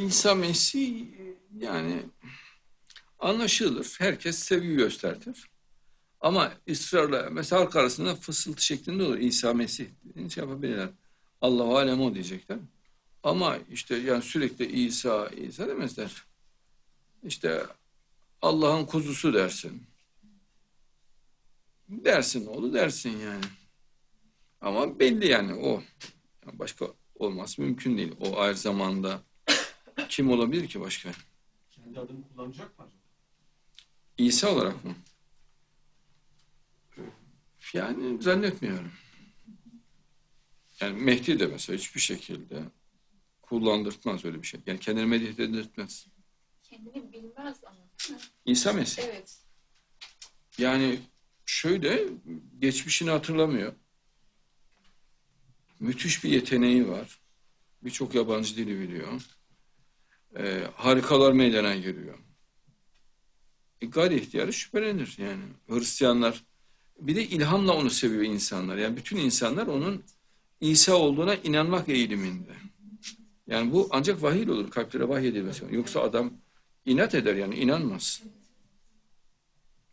İsa Mesih yani anlaşılır. Herkes sevgi gösterir. Ama ısrarla mesela halk arasında fısıltı şeklinde olur. İsa Mesih şey yapabilirler. Allahu alem o diyecekler. Ama işte yani sürekli İsa, İsa demezler. İşte Allah'ın kuzusu dersin. Dersin oğlu dersin yani. Ama belli yani o. Başka olması mümkün değil. O ayrı zamanda kim olabilir ki başka? Kendi adını kullanacak mı acaba? İsa olarak mı? Yani zannetmiyorum. Yani Mehdi de mesela hiçbir şekilde kullandırtmaz öyle bir şey. Yani kendini medih edirtmez. Kendini bilmez ama. İsa Mesih. Evet. Yani şöyle geçmişini hatırlamıyor. Müthiş bir yeteneği var. Birçok yabancı dili biliyor. Ee, harikalar meydana geliyor. E, gayri ihtiyarı şüphelenir yani. Hristiyanlar bir de ilhamla onu seviyor insanlar. Yani bütün insanlar onun İsa olduğuna inanmak eğiliminde. Yani bu ancak vahiy olur. Kalplere vahiy edilmesi. Yoksa adam inat eder yani inanmaz.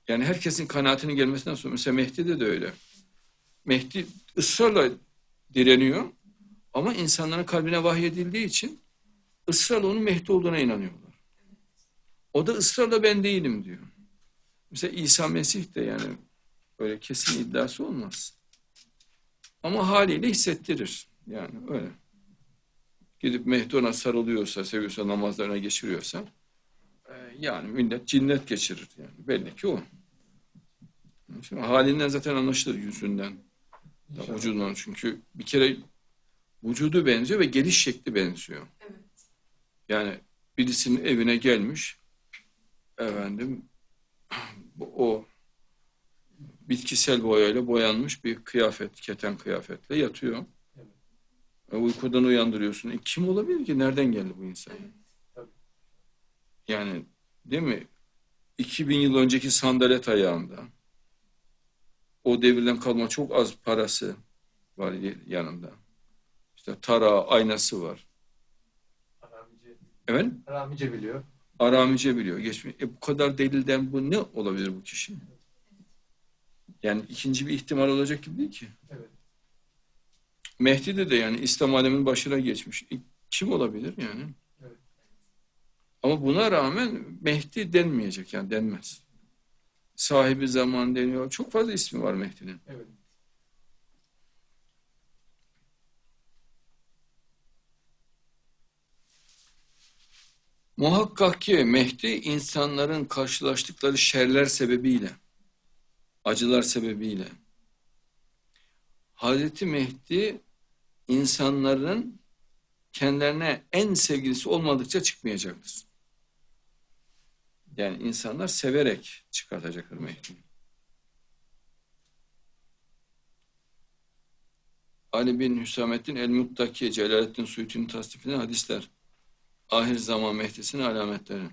Yani herkesin kanaatinin gelmesinden sonra mesela Mehdi'de de öyle. Mehdi ısrarla direniyor ama insanların kalbine vahiy edildiği için ısrarla onun Mehdi olduğuna inanıyorlar. O da ısrarla ben değilim diyor. Mesela İsa Mesih de yani öyle kesin iddiası olmaz. Ama haliyle hissettirir. Yani öyle. Gidip Mehdi ona sarılıyorsa, seviyorsa, namazlarına geçiriyorsa e, yani millet cinnet geçirir yani. Belli ki o. Şimdi halinden zaten anlaşılır yüzünden. Da, vücudundan. Çünkü bir kere vücudu benziyor ve geliş şekli benziyor. Evet. Yani birisinin evine gelmiş efendim o bitkisel boyayla boyanmış bir kıyafet, keten kıyafetle yatıyor. Evet. E, uykudan uyandırıyorsun. E, kim olabilir ki? Nereden geldi bu insan? Tabii. Yani değil mi? 2000 yıl önceki sandalet ayağında o devirden kalma çok az parası var yanında. İşte tarağı, aynası var. Evet? Aramice biliyor. Aramice biliyor. Geçmiş. E bu kadar delilden bu ne olabilir bu kişi? Yani ikinci bir ihtimal olacak gibi değil ki. Evet. Mehdi'de de yani İslam aleminin başına geçmiş. E, kim olabilir yani? Evet. Ama buna rağmen Mehdi denmeyecek yani denmez. Sahibi zaman deniyor. Çok fazla ismi var Mehdi'nin. Evet. Muhakkak ki Mehdi insanların karşılaştıkları şerler sebebiyle, acılar sebebiyle, Hazreti Mehdi insanların kendilerine en sevgilisi olmadıkça çıkmayacaktır. Yani insanlar severek çıkartacaklar Mehdi'yi. Ali bin Hüsamettin El-Muttaki, Celaleddin Suyuti'nin tasdifinde hadisler ahir zaman Mehdi'sinin alametleri.